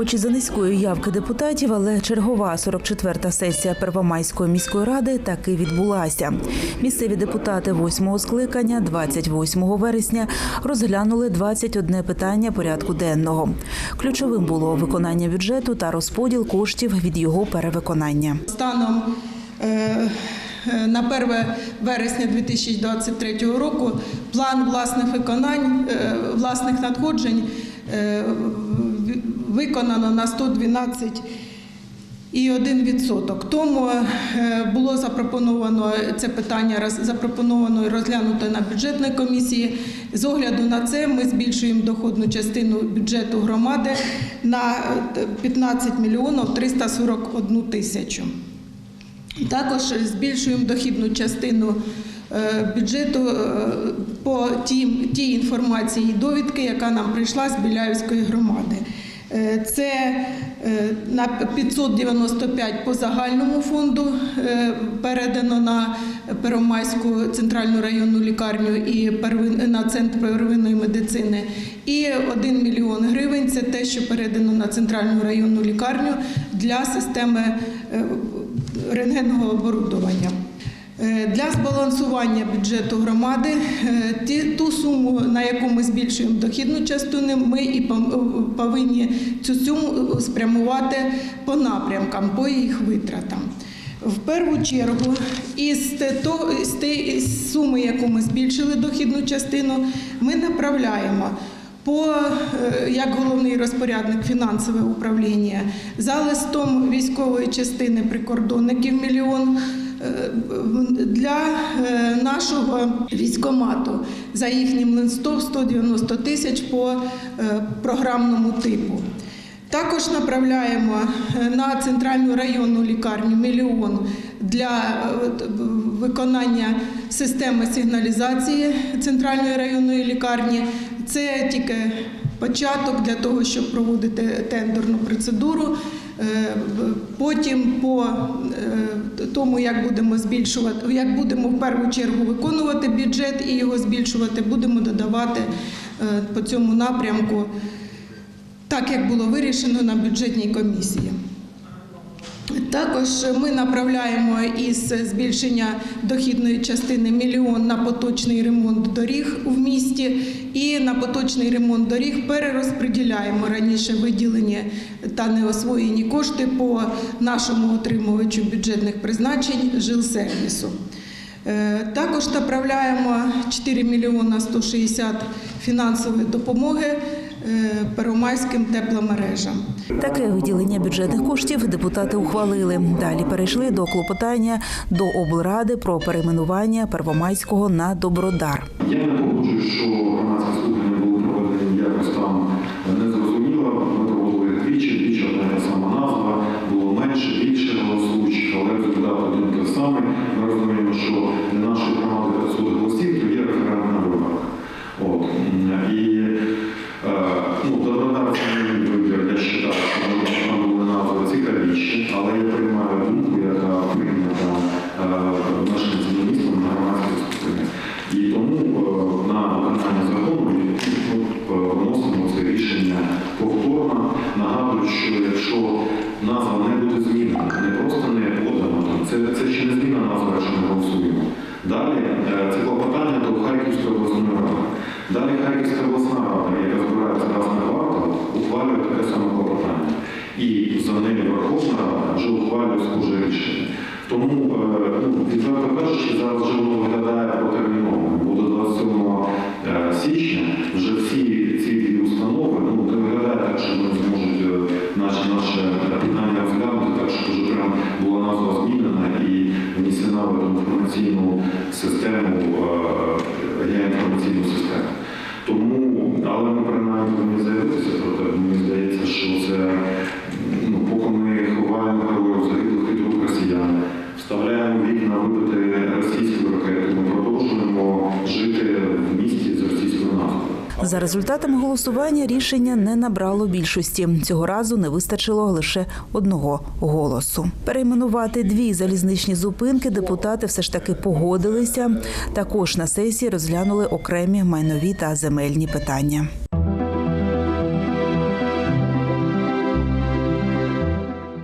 Хоч і за низької явки депутатів, але чергова 44-та сесія Первомайської міської ради таки відбулася. Місцеві депутати 8-го скликання 28 вересня розглянули 21 питання порядку денного. Ключовим було виконання бюджету та розподіл коштів від його перевиконання. Станом е, е, на 1 вересня 2023 року план власних виконань, е, власних надходжень виконано на 112 і 1%. Тому е, було запропоновано це питання запропоновано і розглянуто на бюджетній комісії. З огляду на це ми збільшуємо доходну частину бюджету громади на е, 15 мільйонів 341 тисячу. Також збільшуємо дохідну частину е, бюджету е, по тій інформації і довідки, яка нам прийшла з Біляївської громади. Е, Це е, на 595 по загальному фонду е, передано на Первомайську центральну районну лікарню і на центр первинної медицини. І 1 мільйон гривень це те, що передано на центральну районну лікарню для системи рентгенного оборудовання. Е, Для збалансування бюджету громади е, ту суму, на яку ми збільшуємо дохідну частину, ми і повинні цю суму спрямувати по напрямкам, по їх витратам. В першу чергу, із, з суми, яку ми збільшили дохідну частину, ми направляємо по е, як головний розпорядник фінансове управління за листом військової частини прикордонників мільйон. Е, Для е, нашого військомату за їхнім листом 190 тисяч по е, програмному типу. Також направляємо на центральну районну лікарню мільйон для виконання системи сигналізації центральної районної лікарні. Це тільки початок для того, щоб проводити тендерну процедуру. Потім по тому, як будемо збільшувати, як будемо в першу чергу виконувати бюджет і його збільшувати, будемо додавати е, по цьому напрямку так як було вирішено на бюджетній комісії. Також ми направляємо із збільшення дохідної частини мільйон на поточний ремонт доріг в місті, і на поточний ремонт доріг перерозподіляємо раніше виділені та неосвоєні кошти по нашому отримувачу бюджетних призначень жилсервісу. Е, Також направляємо 4 мільйона 160 фінансової допомоги первомайським тепломережам. Таке виділення бюджетних коштів депутати ухвалили. Далі перейшли до клопотання до облради про перейменування Первомайського на Добродар. Я не погоджуюсь, що громадські слухання були проведені якось там незрозуміло. Ми проводили двічі, двічі одна сама назва, було менше, більше голосуючих, але результат один той самий. Мешканцями міста на громадських слуханнях. І тому е, на виконання закону е, це рішення повторно. Нагадую, що якщо назва не буде змінена, не просто не подана, це, це ще не зміна назва, якщо ми голосуємо. Далі е, це клопотання до Харківської обласної ради. Далі Харківська обласна рада, яка збирається раз на квартал, ухвалює таке саме клопотання. І за нею Верховна Рада вже ухвалює схоже рішення. Тому, е, ну, відверто кажучи, зараз вже воно виглядає протерміново. Бо до 27 е, січня вже всі ці дві установи, ну, не виглядає так, що вони зможуть наше наше питання розглянути, так що вже прям була назва змінена і внесена в інформаційну систему, За результатами голосування рішення не набрало більшості. Цього разу не вистачило лише одного голосу. Перейменувати дві залізничні зупинки депутати все ж таки погодилися. Також на сесії розглянули окремі майнові та земельні питання.